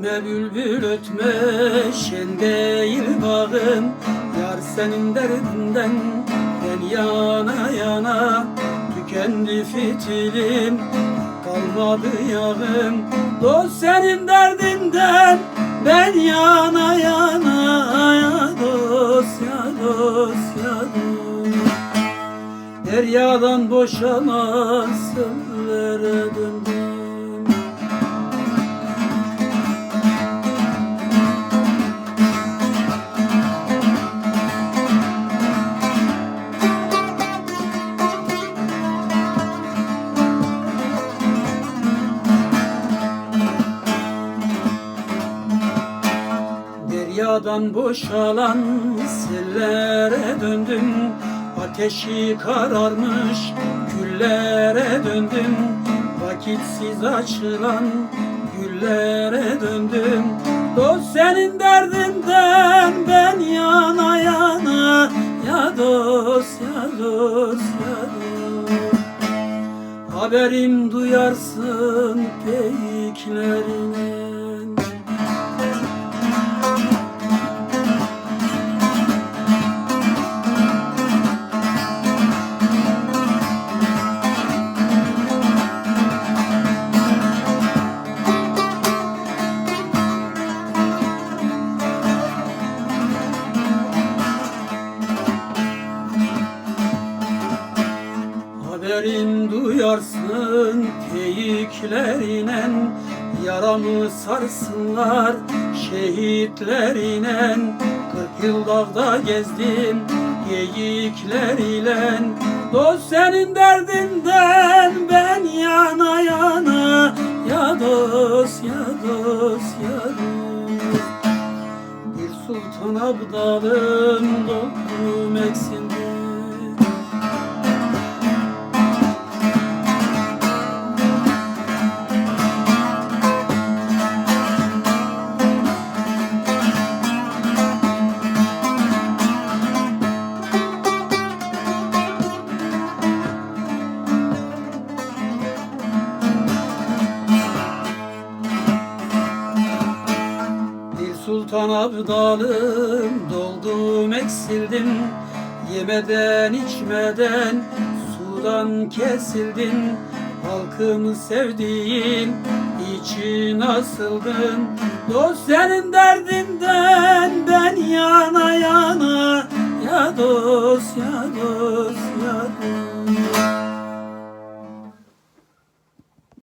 Gülde bülbül ötme şen değil bağım. Yar senin derdinden ben yana yana. Tükendi fitilim kalmadı yağım. Dost senin derdinden ben yana yana. Ya dost ya dost ya dost. Deryadan boşamaz Deryadan boşalan sellere döndüm. Ateşi kararmış küllere döndüm. Vakitsiz açılan güllere döndüm. Dost senin derdinden ben yana yana. Ya dost ya dost ya dost. Haberim duyarsın peyklerine Haberim duyarsın teyiklerine Yaramı sarsınlar şehitlerine Kırk yıl dağda gezdim geyikler ile Dost senin derdinden ben yana yana. Ya dost ya dost ya dost. Bir sultan abdalım doldum eksindi sultan abdalım doldum eksildim. Yemeden içmeden sudan kesildin. Halkımı sevdiğin için asıldın. Dost senin derdinden ben yana yana. Ya dost ya dost